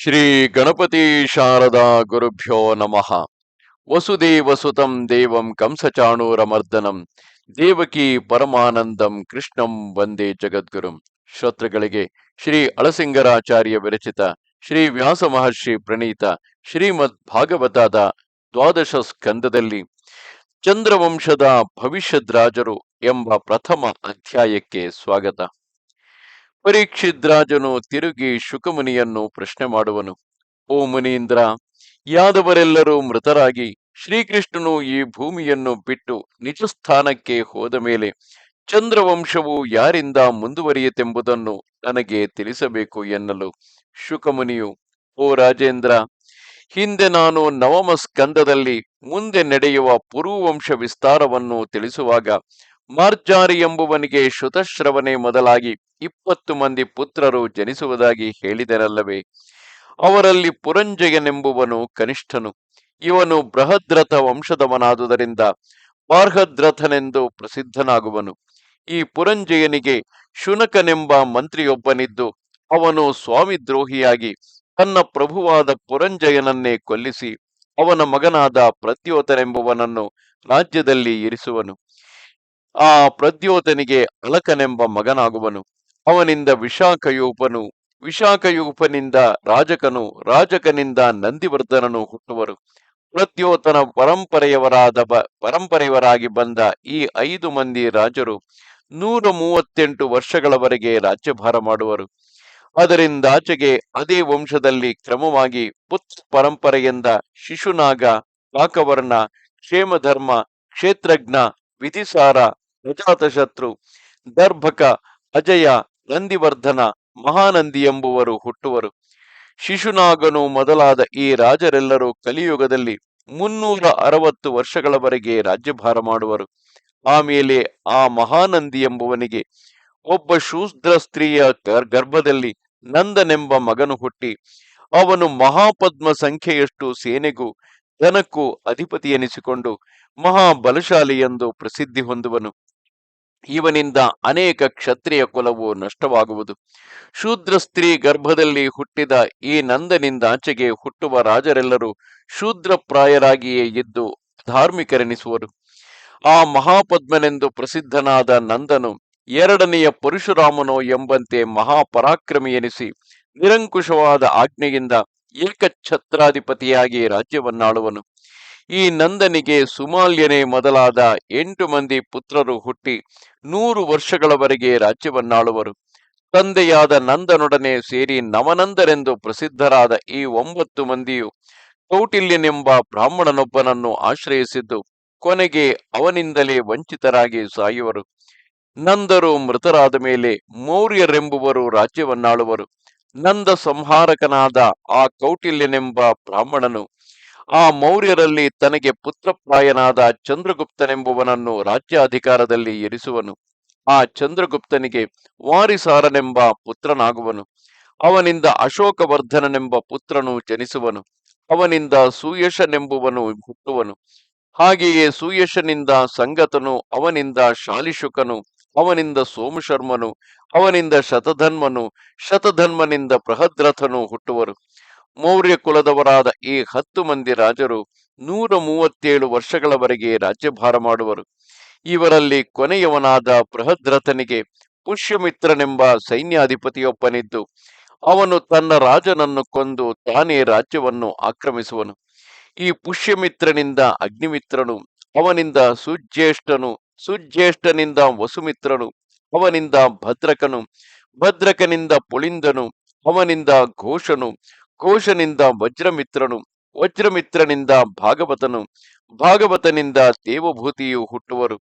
ಶ್ರೀ ಗಣಪತಿ ಶಾರದಾ ಗುರುಭ್ಯೋ ನಮಃ. ವಸುದೇವ ಸುತಂ ದೇವಂ ಕಂಸಚಾಣೂರಮರ್ದನಂ ದೇವಕಿ ಪರಮಾನಂದಂ ಕೃಷ್ಣಂ ವಂದೇ ಜಗದ್ಗುರುಂ. ಶ್ರೋತೃಗಳಿಗೆ ಶ್ರೀ ಅಳಸಿಂಗರಾಚಾರ್ಯ ವಿರಚಿತ, ಶ್ರೀ ವ್ಯಾಸ ಮಹರ್ಷಿ ಪ್ರಣೀತ, ಶ್ರೀಮದ್ ಭಾಗವತಾದ ದ್ವಾದಶ ಸ್ಕಂದದಲ್ಲಿ ಚಂದ್ರವಂಶದ ಭವಿಷ್ಯದ್ರಾಜರು ಎಂಬ ಪ್ರಥಮ ಅಧ್ಯಾಯಕ್ಕೆ ಸ್ವಾಗತ. ಪರೀಕ್ಷಿದ್ರಾಜನು ತಿರುಗಿ ಶುಕಮುನಿಯನ್ನು ಪ್ರಶ್ನೆ ಮಾಡುವನು, ಓ ಮುನೀಂದ್ರ, ಯಾದವರೆಲ್ಲರೂ ಮೃತರಾಗಿ ಶ್ರೀಕೃಷ್ಣನು ಈ ಭೂಮಿಯನ್ನು ಬಿಟ್ಟು ನಿಜ ಸ್ಥಾನಕ್ಕೆ ಹೋದ ಮೇಲೆ ಚಂದ್ರವಂಶವು ಯಾರಿಂದ ಮುಂದುವರಿಯಿತೆಂಬುದನ್ನು ನನಗೆ ತಿಳಿಸಬೇಕು ಎನ್ನಲು ಶುಕಮುನಿಯು, ಓ ರಾಜೇಂದ್ರ, ಹಿಂದೆ ನಾನು ನವಮ ಸ್ಕಂದದಲ್ಲಿ ಮುಂದೆ ನಡೆಯುವ ಪುರುವಂಶ ವಿಸ್ತಾರವನ್ನು ತಿಳಿಸುವಾಗ ಮಾರ್ಜಾರಿ ಎಂಬುವನಿಗೆ ಶುತಶ್ರವಣೆ ಮೊದಲಾಗಿ ಇಪ್ಪತ್ತು ಮಂದಿ ಪುತ್ರರು ಜನಿಸುವುದಾಗಿ ಹೇಳಿದರಲ್ಲವೇ, ಅವರಲ್ಲಿ ಪುರಂಜಯನೆಂಬುವನು ಕನಿಷ್ಠನು. ಇವನು ಬೃಹದ್ರಥ ವಂಶದವನಾದುದರಿಂದ ಬಾರ್ಹದ್ರಥನೆಂದು ಪ್ರಸಿದ್ಧನಾಗುವನು. ಈ ಪುರಂಜಯನಿಗೆ ಶುನಕನೆಂಬ ಮಂತ್ರಿಯೊಬ್ಬನಿದ್ದು, ಅವನು ಸ್ವಾಮಿ ದ್ರೋಹಿಯಾಗಿ ತನ್ನ ಪ್ರಭುವಾದ ಪುರಂಜಯನನ್ನೇ ಕೊಲ್ಲಿಸಿ ಅವನ ಮಗನಾದ ಪ್ರದ್ಯೋತನೆಂಬುವನನ್ನು ರಾಜ್ಯದಲ್ಲಿ ಇರಿಸುವನು. ಆ ಪ್ರದ್ಯೋತನಿಗೆ ಅಲಕನೆಂಬ ಮಗನಾಗುವನು. ಅವನಿಂದ ವಿಶಾಖಯೂಪನು ವಿಶಾಖಯೂಪನಿಂದ ರಾಜಕನು, ರಾಜಕನಿಂದ ನಂದಿವರ್ಧನನು ಹುಟ್ಟುವರು. ಪ್ರದ್ಯೋತನ ಪರಂಪರೆಯವರಾದ ಬ, ಪರಂಪರೆಯವರಾಗಿ ಬಂದ ಈ ಐದು ಮಂದಿ ರಾಜರು ನೂರ ಮೂವತ್ತೆಂಟು ವರ್ಷಗಳವರೆಗೆ ರಾಜ್ಯಭಾರ ಮಾಡುವರು. ಅದರಿಂದಾಚೆಗೆ ಅದೇ ವಂಶದಲ್ಲಿ ಕ್ರಮವಾಗಿ ಪುತ್ ಪರಂಪರೆಯಿಂದ ಶಿಶುನಾಗ ಕಾಕವರ್ಣ ಕ್ಷೇಮಧರ್ಮ, ಕ್ಷೇತ್ರಜ್ಞ, ವಿಧಿಸಾರ, ಪ್ರಜಾತಶತ್ರು, ದರ್ಭಕ, ಅಜಯ ನಂದಿವರ್ಧನ ಮಹಾನಂದಿ ಎಂಬುವರು ಹುಟ್ಟುವರು. ಶಿಶುನಾಗನು ಮೊದಲಾದ ಈ ರಾಜರೆಲ್ಲರೂ ಕಲಿಯುಗದಲ್ಲಿ ಮುನ್ನೂರ ಅರವತ್ತು ವರ್ಷಗಳವರೆಗೆ ರಾಜ್ಯಭಾರ ಮಾಡುವರು. ಆಮೇಲೆ ಆ ಮಹಾನಂದಿ ಎಂಬುವನಿಗೆ ಒಬ್ಬ ಶೂದ್ರ ಸ್ತ್ರೀಯ ಗರ್- ಗರ್ಭದಲ್ಲಿ ನಂದನೆಂಬ ಮಗನು ಹುಟ್ಟಿ, ಅವನು ಮಹಾಪದ್ಮ ಸಂಖ್ಯೆಯಷ್ಟು ಸೇನೆಗೂ ಜನಕ್ಕೂ ಅಧಿಪತಿ ಎನಿಸಿಕೊಂಡು ಮಹಾಬಲಶಾಲಿ ಎಂದು ಪ್ರಸಿದ್ಧಿ ಹೊಂದುವನು. ಇವನಿಂದ ಅನೇಕ ಕ್ಷತ್ರಿಯ ಕುಲವು ನಷ್ಟವಾಗುವುದು. ಶೂದ್ರ ಸ್ತ್ರೀ ಗರ್ಭದಲ್ಲಿ ಹುಟ್ಟಿದ ಈ ನಂದನಿಂದಾಚೆಗೆ ಹುಟ್ಟುವ ರಾಜರೆಲ್ಲರೂ ಶೂದ್ರಪ್ರಾಯರಾಗಿಯೇ ಇದ್ದು ಧಾರ್ಮಿಕರೆನಿಸುವರು. ಆ ಮಹಾಪದ್ಮನೆಂದು ಪ್ರಸಿದ್ಧನಾದ ನಂದನು ಎರಡನೆಯ ಪರಶುರಾಮನೋ ಎಂಬಂತೆ ಮಹಾಪರಾಕ್ರಮಿ ಎನಿಸಿ ನಿರಂಕುಶವಾದ ಆಜ್ಞೆಯಿಂದ ಏಕಛತ್ರಾಧಿಪತಿಯಾಗಿ ರಾಜ್ಯವನ್ನಾಳುವನು. ಈ ನಂದನಿಗೆ ಸುಮಾಲ್ಯನೇ ಮೊದಲಾದ ಎಂಟು ಮಂದಿ ಪುತ್ರರು ಹುಟ್ಟಿ ನೂರು ವರ್ಷಗಳವರೆಗೆ ರಾಜ್ಯವನ್ನಾಳುವರು. ತಂದೆಯಾದ ನಂದನೊಡನೆ ಸೇರಿ ನವನಂದರೆಂದು ಪ್ರಸಿದ್ಧರಾದ ಈ ಒಂಬತ್ತು ಮಂದಿಯು ಕೌಟಿಲ್ಯನೆಂಬ ಬ್ರಾಹ್ಮಣನೊಬ್ಬನನ್ನು ಆಶ್ರಯಿಸಿದ್ದು ಕೊನೆಗೆ ಅವನಿಂದಲೇ ವಂಚಿತರಾಗಿ ಸಾಯುವರು. ನಂದರು ಮೃತರಾದ ಮೇಲೆ ಮೌರ್ಯರೆಂಬುವರು ರಾಜ್ಯವನ್ನಾಳುವರು. ನಂದ ಸಂಹಾರಕನಾದ ಆ ಕೌಟಿಲ್ಯನೆಂಬ ಬ್ರಾಹ್ಮಣನು ಆ ಮೌರ್ಯರಲ್ಲಿ ತನಗೆ ಪುತ್ರಪ್ರಾಯನಾದ ಚಂದ್ರಗುಪ್ತನೆಂಬುವನನ್ನು ರಾಜ್ಯಾಧಿಕಾರದಲ್ಲಿ ಇರಿಸುವನು. ಆ ಚಂದ್ರಗುಪ್ತನಿಗೆ ವಾರಿಸಾರನೆಂಬ ಪುತ್ರನಾಗುವನು. ಅವನಿಂದ ಅಶೋಕವರ್ಧನನೆಂಬ ಪುತ್ರನು ಜನಿಸುವನು. ಅವನಿಂದ ಸುಯಶನೆಂಬುವನು ಹುಟ್ಟುವನು. ಹಾಗೆಯೇ ಸುಯಶನಿಂದ ಸಂಗತನು, ಅವನಿಂದ ಶಾಲಿಶುಕನು, ಅವನಿಂದ ಸೋಮಶರ್ಮನು, ಅವನಿಂದ ಶತಧನ್ಮನು, ಶತಧನ್ಮನಿಂದ ಬೃಹದ್ರಥನು ಹುಟ್ಟುವರು. ಮೌರ್ಯ ಕುಲದವರಾದ ಈ ಹತ್ತು ಮಂದಿ ರಾಜರು ನೂರ ಮೂವತ್ತೇಳು ವರ್ಷಗಳವರೆಗೆ ರಾಜ್ಯಭಾರ ಮಾಡುವರು. ಇವರಲ್ಲಿ ಕೊನೆಯವನಾದ ಬೃಹದ್ರಥನಿಗೆ ಪುಷ್ಯಮಿತ್ರನೆಂಬ ಸೈನ್ಯಾಧಿಪತಿಯೊಬ್ಬನಿದ್ದು, ಅವನು ತನ್ನ ರಾಜನನ್ನು ಕೊಂದು ತಾನೇ ರಾಜ್ಯವನ್ನು ಆಕ್ರಮಿಸುವನು. ಈ ಪುಷ್ಯಮಿತ್ರನಿಂದ ಅಗ್ನಿಮಿತ್ರನು, ಅವನಿಂದ ಸುಜ್ಯೇಷ್ಠನು, ಸುಜ್ಯೇಷ್ಠನಿಂದ ವಸುಮಿತ್ರನು, ಅವನಿಂದ ಭದ್ರಕನು, ಭದ್ರಕನಿಂದ ಪುಳಿಂದನು, ಅವನಿಂದ ಘೋಷನು ಘೋಷನಿಂದ ವಜ್ರಮಿತ್ರನು, ವಜ್ರಮಿತ್ರನಿಂದ ಭಾಗವತನು, ಭಾಗವತನಿಂದ ದೇವಭೂತಿಯು ಹುಟ್ಟುವರು.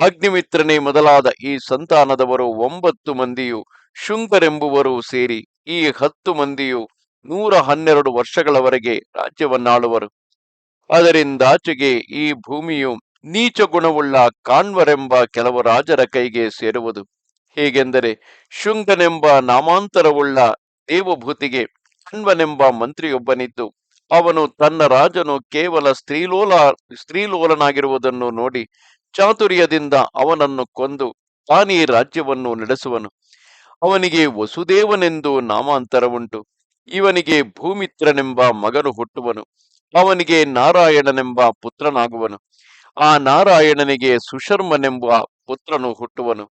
ಅಗ್ನಿಮಿತ್ರನೇ ಮೊದಲಾದ ಈ ಸಂತಾನದವರು ಒಂಬತ್ತು ಮಂದಿಯು ಶುಂಕರೆಂಬುವರು ಸೇರಿ ಈ ಹತ್ತು ಮಂದಿಯು ನೂರ ಹನ್ನೆರಡು ವರ್ಷಗಳವರೆಗೆ ರಾಜ್ಯವನ್ನಾಳುವರು. ಅದರಿಂದಾಚೆಗೆ ಈ ಭೂಮಿಯು ನೀಚ ಗುಣವುಳ್ಳ ಕಾಣ್ವರೆಂಬ ಕೆಲವು ರಾಜರ ಕೈಗೆ ಸೇರುವುದು. ಹೇಗೆಂದರೆ ಶುಂಗನೆಂಬ ನಾಮಾಂತರವುಳ್ಳ ದೇವಭೂತಿಗೆ ಕಣ್ವನೆಂಬ ಮಂತ್ರಿಯೊಬ್ಬನಿದ್ದು, ಅವನು ತನ್ನ ರಾಜನು ಕೇವಲ ಸ್ತ್ರೀಲೋಲ, ಸ್ತ್ರೀಲೋಲನಾಗಿರುವುದನ್ನು ನೋಡಿ ಚಾತುರ್ಯದಿಂದ ಅವನನ್ನು ಕೊಂದು ತಾನೇ ರಾಜ್ಯವನ್ನು ನಡೆಸುವನು. ಅವನಿಗೆ ವಸುದೇವನೆಂದು ನಾಮಾಂತರ ಉಂಟು. ಇವನಿಗೆ ಭೂಮಿತ್ರನೆಂಬ ಮಗನು ಹುಟ್ಟುವನು. ಅವನಿಗೆ ನಾರಾಯಣನೆಂಬ ಪುತ್ರನಾಗುವನು. ಆ ನಾರಾಯಣನಿಗೆ ಸುಶರ್ಮನೆಂಬ ಪುತ್ರನು ಹುಟ್ಟುವನು.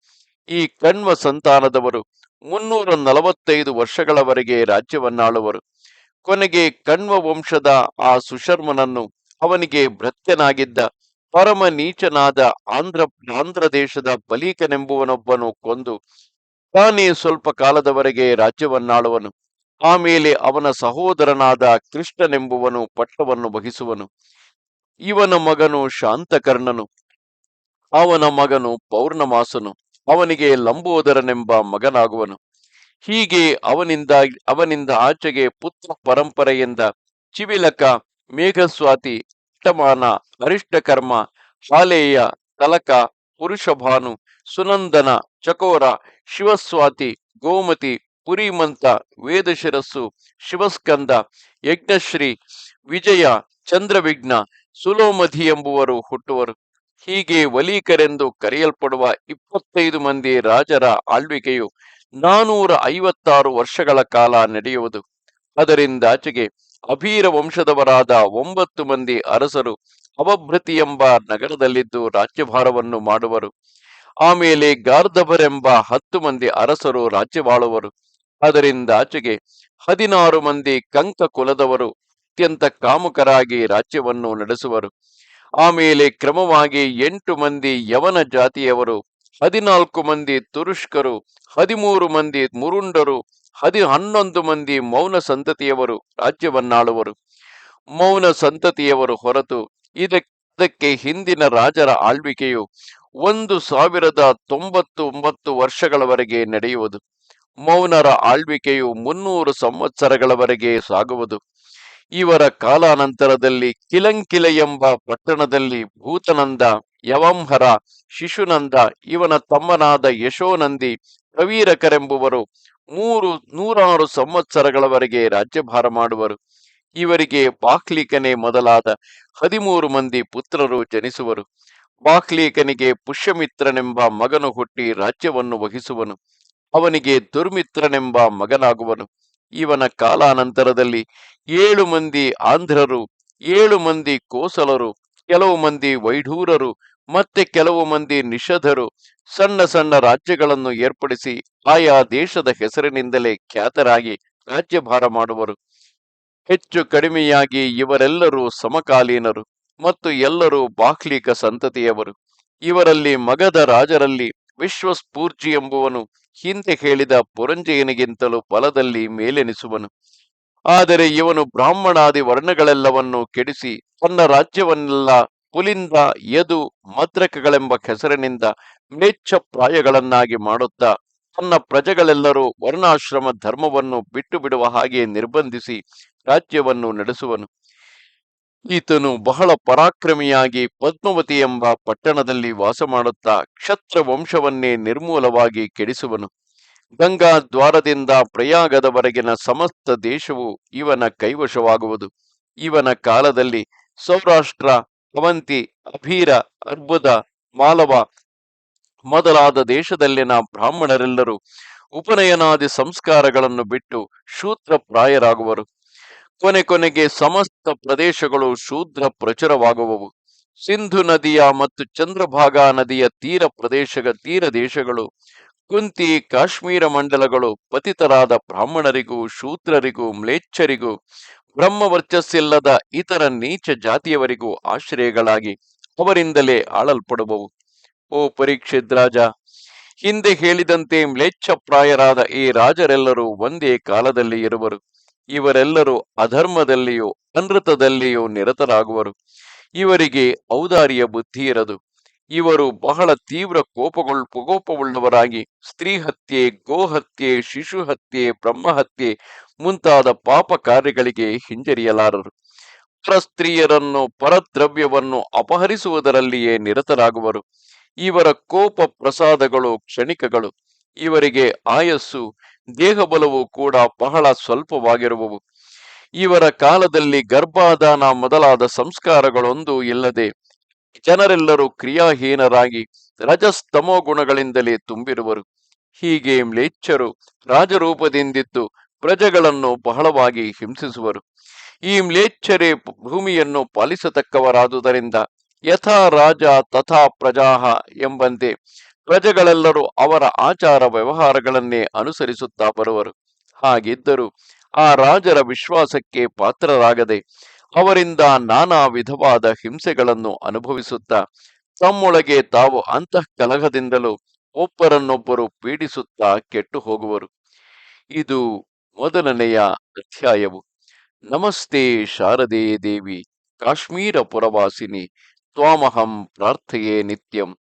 ಈ ಕಣ್ವ ಸಂತಾನದವರು ಮುನ್ನೂರ ನಲವತ್ತೈದು ವರ್ಷಗಳವರೆಗೆ ರಾಜ್ಯವನ್ನಾಳುವರು. ಕೊನೆಗೆ ಕಣ್ವ ವಂಶದ ಆ ಸುಶರ್ಮನನ್ನು ಅವನಿಗೆ ಭೃತ್ಯನಾಗಿದ್ದ ಪರಮ ನೀಚನಾದ ಆಂಧ್ರ ಆಂಧ್ರ ದೇಶದ ಬಲೀಕನೆಂಬುವನೊಬ್ಬನು ಕೊಂದು ತಾನೇ ಸ್ವಲ್ಪ ಕಾಲದವರೆಗೆ ರಾಜ್ಯವನ್ನಾಳುವನು. ಆಮೇಲೆ ಅವನ ಸಹೋದರನಾದ ಕೃಷ್ಣನೆಂಬುವನು ಪಟ್ಟವನ್ನು ವಹಿಸುವನು. ಇವನ ಮಗನು ಶಾಂತಕರ್ಣನು, ಅವನ ಮಗನು ಪೌರ್ಣಮಾಸನು. ಅವನಿಗೆ ಲಂಬೋದರನೆಂಬ ಮಗನಾಗುವನು. ಹೀಗೆ ಅವನಿಂದ ಅವನಿಂದ ಆಚೆಗೆ ಪುತ್ರ ಪರಂಪರೆಯಿಂದ ಚಿವಿಲಕ, ಮೇಘಸ್ವಾತಿ ಅಷ್ಟಮಾನ ಅರಿಷ್ಟಕರ್ಮ, ಹಾಲೇಯ, ತಲಕ, ಪುರುಷಭಾನು, ಸುನಂದನ, ಚಕೋರ, ಶಿವಸ್ವಾತಿ, ಗೋಮತಿ, ಪುರಿಮಂತ, ವೇದಶಿರಸ್ಸು, ಶಿವಸ್ಕಂದ, ಯಜ್ಞಶ್ರೀ, ವಿಜಯ, ಚಂದ್ರವಿಘ್ನ, ಸುಲೋಮಧಿ ಎಂಬುವರು ಹುಟ್ಟುವರು. ಹೀಗೆ ವಲೀಕರೆಂದು ಕರೆಯಲ್ಪಡುವ ಇಪ್ಪತ್ತೈದು ಮಂದಿ ರಾಜರ ಆಳ್ವಿಕೆಯು ನಾನೂರ ಐವತ್ತಾರು ವರ್ಷಗಳ ಕಾಲ ನಡೆಯುವುದು. ಅದರಿಂದಾಚೆಗೆ ಅಭೀರ ವಂಶದವರಾದ ಒಂಬತ್ತು ಮಂದಿ ಅರಸರು ಅವಭೃತಿ ಎಂಬ ನಗರದಲ್ಲಿದ್ದು ರಾಜ್ಯಭಾರವನ್ನು ಮಾಡುವರು. ಆಮೇಲೆ ಗಾರ್ಧವರೆಂಬ ಹತ್ತು ಮಂದಿ ಅರಸರು ರಾಜ್ಯವಾಳುವರು. ಅದರಿಂದಾಚೆಗೆ ಹದಿನಾರು ಮಂದಿ ಕಂಕ ಕುಲದವರು ಅತ್ಯಂತ ಕಾಮುಕರಾಗಿ ರಾಜ್ಯವನ್ನು ನಡೆಸುವರು. ಆಮೇಲೆ ಕ್ರಮವಾಗಿ ಎಂಟು ಮಂದಿ ಯವನ ಜಾತಿಯವರು, ಹದಿನಾಲ್ಕು ಮಂದಿ ತುರುಷ್ಕರು, ಹದಿಮೂರು ಮಂದಿ ಮುರುಂಡರು ಹದಿ ಹನ್ನೊಂದು ಮಂದಿ ಮೌನ ಸಂತತಿಯವರು ರಾಜ್ಯವನ್ನಾಳುವರು. ಮೌನ ಸಂತತಿಯವರು ಹೊರತು ಇದಕ್ಕೆ ಹಿಂದಿನ ರಾಜರ ಆಳ್ವಿಕೆಯು ಒಂದು ಸಾವಿರದ ತೊಂಬತ್ತು ಒಂಬತ್ತು ವರ್ಷಗಳವರೆಗೆ ನಡೆಯುವುದು. ಮೌನರ ಆಳ್ವಿಕೆಯು ಮುನ್ನೂರು ಸಂವತ್ಸರಗಳವರೆಗೆ ಸಾಗುವುದು. ಇವರ ಕಾಲಾನಂತರದಲ್ಲಿ ಕಿಲಂಕಿಲ ಎಂಬ ಪಟ್ಟಣದಲ್ಲಿ ಭೂತನಂದ, ಯವಂಹರ, ಶಿಶುನಂದ, ಇವನ ತಮ್ಮನಾದ ಯಶೋನಂದಿ ಕವೀರಕರೆಂಬುವರು ಮೂರು ನೂರಾರು ಸಂವತ್ಸರಗಳವರೆಗೆ ರಾಜ್ಯಭಾರ ಮಾಡುವರು. ಇವರಿಗೆ ಬಾಕ್ಲಿಕನೆ ಮೊದಲಾದ ಹದಿಮೂರು ಮಂದಿ ಪುತ್ರರು ಜನಿಸುವರು. ಬಾಕ್ಲೀಕನಿಗೆ ಪುಷ್ಯಮಿತ್ರನೆಂಬ ಮಗನು ಹುಟ್ಟಿ ರಾಜ್ಯವನ್ನು ವಹಿಸುವನು. ಅವನಿಗೆ ದುರ್ಮಿತ್ರನೆಂಬ ಮಗನಾಗುವನು. ಇವನ ಕಾಲಾನಂತರದಲ್ಲಿ ಏಳು ಮಂದಿ ಆಂಧ್ರರು, ಏಳು ಮಂದಿ ಕೋಸಲರು, ಕೆಲವು ಮಂದಿ ವೈಢೂರರು, ಮತ್ತೆ ಕೆಲವು ಮಂದಿ ನಿಷಧರು ಸಣ್ಣ ಸಣ್ಣ ರಾಜ್ಯಗಳನ್ನು ಏರ್ಪಡಿಸಿ ಆಯಾ ದೇಶದ ಹೆಸರಿನಿಂದಲೇ ಖ್ಯಾತರಾಗಿ ರಾಜ್ಯಭಾರ ಮಾಡುವರು. ಹೆಚ್ಚು ಕಡಿಮೆಯಾಗಿ ಇವರೆಲ್ಲರೂ ಸಮಕಾಲೀನರು ಮತ್ತು ಎಲ್ಲರೂ ಬಾಹ್ಲಿಕ ಸಂತತಿಯವರು. ಇವರಲ್ಲಿ ಮಗದ ರಾಜರಲ್ಲಿ ವಿಶ್ವಸ್ಫೂರ್ಜಿ ಎಂಬುವನು ಹಿಂದೆ ಹೇಳಿದ ಪುರಂಜಯನಿಗಿಂತಲೂ ಬಲದಲ್ಲಿ ಮೇಲೆನಿಸುವನು. ಆದರೆ ಇವನು ಬ್ರಾಹ್ಮಣಾದಿ ವರ್ಣಗಳೆಲ್ಲವನ್ನು ಕೆಡಿಸಿ ತನ್ನ ರಾಜ್ಯವನ್ನೆಲ್ಲ ಪುಲಿಂದ ಯದು ಮದ್ರಕಗಳೆಂಬ ಹೆಸರಿನಿಂದ ಮ್ಲೇಚ್ಛ ಪ್ರಾಯಗಳನ್ನಾಗಿ ಮಾಡುತ್ತಾ ತನ್ನ ಪ್ರಜೆಗಳೆಲ್ಲರೂ ವರ್ಣಾಶ್ರಮ ಧರ್ಮವನ್ನು ಬಿಟ್ಟು ಬಿಡುವ ಹಾಗೆ ನಿರ್ಬಂಧಿಸಿ ರಾಜ್ಯವನ್ನು ನಡೆಸುವನು. ಈತನು ಬಹಳ ಪರಾಕ್ರಮಿಯಾಗಿ ಪದ್ಮವತಿ ಎಂಬ ಪಟ್ಟಣದಲ್ಲಿ ವಾಸ ಮಾಡುತ್ತಾ ಕ್ಷತ್ರ ವಂಶವನ್ನೇ ನಿರ್ಮೂಲವಾಗಿ ಕೆಡಿಸುವನು. ಗಂಗಾ ದ್ವಾರದಿಂದ ಪ್ರಯಾಗದವರೆಗಿನ ಸಮಸ್ತ ದೇಶವು ಇವನ ಕೈವಶವಾಗುವುದು. ಇವನ ಕಾಲದಲ್ಲಿ ಸೌರಾಷ್ಟ್ರ ಅವಂತಿ ಅಭೀರ, ಅರ್ಬುದ, ಮಾಲವ ಮೊದಲಾದ ದೇಶದಲ್ಲಿನ ಬ್ರಾಹ್ಮಣರೆಲ್ಲರೂ ಉಪನಯನಾದಿ ಸಂಸ್ಕಾರಗಳನ್ನು ಬಿಟ್ಟು ಶೂತ್ರ ಪ್ರಾಯರಾಗುವರು ಕೊನೆ ಕೊನೆಗೆ ಸಮಸ್ತ ಪ್ರದೇಶಗಳು ಶೂದ್ರ ಪ್ರಚುರವಾಗುವವು. ಸಿಂಧು ನದಿಯ ಮತ್ತು ಚಂದ್ರಭಾಗಾ ನದಿಯ ತೀರ ಪ್ರದೇಶದ ತೀರ ದೇಶಗಳು, ಕುಂತಿ, ಕಾಶ್ಮೀರ ಮಂಡಲಗಳು, ಪತಿತರಾದ ಬ್ರಾಹ್ಮಣರಿಗೂ, ಶೂದ್ರರಿಗೂ, ಮ್ಲೇಚ್ಛರಿಗೂ, ಬ್ರಹ್ಮವರ್ಚಸ್ಸಿಲ್ಲದ ಇತರ ನೀಚ ಜಾತಿಯವರಿಗೂ ಆಶ್ರಯಗಳಾಗಿ ಅವರಿಂದಲೇ ಆಳಲ್ಪಡುವವು. ಓ ಪರೀಕ್ಷಿತ್ ರಾಜ, ಹಿಂದೆ ಹೇಳಿದಂತೆ ಮ್ಲೇಚ್ಛಪ್ರಾಯರಾದ ಈ ರಾಜರೆಲ್ಲರೂ ಒಂದೇ ಕಾಲದಲ್ಲಿ ಇರುವರು. ಇವರೆಲ್ಲರೂ ಅಧರ್ಮದಲ್ಲಿಯೂ ಅನೃತದಲ್ಲಿಯೂ ನಿರತರಾಗುವರು. ಇವರಿಗೆ ಔದಾರಿಯ ಬುದ್ಧಿ ಇರದು. ಇವರು ಬಹಳ ತೀವ್ರ ಕೋಪಗೊಳ್, ಕೋಪವುಳ್ಳವರಾಗಿ ಸ್ತ್ರೀ ಹತ್ಯೆ ಗೋಹತ್ಯೆ ಶಿಶು ಹತ್ಯೆ ಬ್ರಹ್ಮಹತ್ಯೆ ಮುಂತಾದ ಪಾಪ ಕಾರ್ಯಗಳಿಗೆ ಹಿಂಜರಿಯಲಾರರು. ಪರಸ್ತ್ರೀಯರನ್ನು, ಪರದ್ರವ್ಯವನ್ನು ಅಪಹರಿಸುವುದರಲ್ಲಿಯೇ ನಿರತರಾಗುವರು. ಇವರ ಕೋಪ ಪ್ರಸಾದಗಳು ಕ್ಷಣಿಕಗಳು. ಇವರಿಗೆ ಆಯಸ್ಸು ದೇಹಬಲವು ಕೂಡ ಬಹಳ ಸ್ವಲ್ಪವಾಗಿರುವವು. ಇವರ ಕಾಲದಲ್ಲಿ ಗರ್ಭಾಧಾನ ಮೊದಲಾದ ಸಂಸ್ಕಾರಗಳೊಂದು ಇಲ್ಲದೆ ಜನರೆಲ್ಲರೂ ಕ್ರಿಯಾಹೀನರಾಗಿ ರಜಸ್ತಮೋ ಗುಣಗಳಿಂದಲೇ ತುಂಬಿರುವರು. ಹೀಗೆ ಮ್ಲೇಚ್ಛರು ರಾಜರೂಪದಿಂದಿದ್ದು ಪ್ರಜೆಗಳನ್ನು ಬಹಳವಾಗಿ ಹಿಂಸಿಸುವರು. ಈ ಮ್ಲೇಚ್ಛರೇ ಭೂಮಿಯನ್ನು ಪಾಲಿಸತಕ್ಕವರಾದುದರಿಂದ ಯಥಾ ರಾಜ ತಥಾ ಪ್ರಜಾಹ ಎಂಬಂತೆ ಪ್ರಜೆಗಳೆಲ್ಲರೂ ಅವರ ಆಚಾರ ವ್ಯವಹಾರಗಳನ್ನೇ ಅನುಸರಿಸುತ್ತಾ ಬರುವರು. ಹಾಗಿದ್ದರೂ ಆ ರಾಜರ ವಿಶ್ವಾಸಕ್ಕೆ ಪಾತ್ರರಾಗದೆ ಅವರಿಂದ ನಾನಾ ವಿಧವಾದ ಹಿಂಸೆಗಳನ್ನು ಅನುಭವಿಸುತ್ತಾ ತಮ್ಮೊಳಗೆ ತಾವು ಅಂತಃಕಲಹದಿಂದಲೂ ಒಬ್ಬರನ್ನೊಬ್ಬರು ಪೀಡಿಸುತ್ತಾ ಕೆಟ್ಟು ಹೋಗುವರು. ಇದು ಮೊದಲನೆಯ ಅಧ್ಯಾಯವು. ನಮಸ್ತೆ ಶಾರದೇ ದೇವಿ, ಕಾಶ್ಮೀರ ಪುರವಾಸಿನಿ, ತ್ವಾಮಹಂ ಪ್ರಾರ್ಥೆಯೇ ನಿತ್ಯಂ.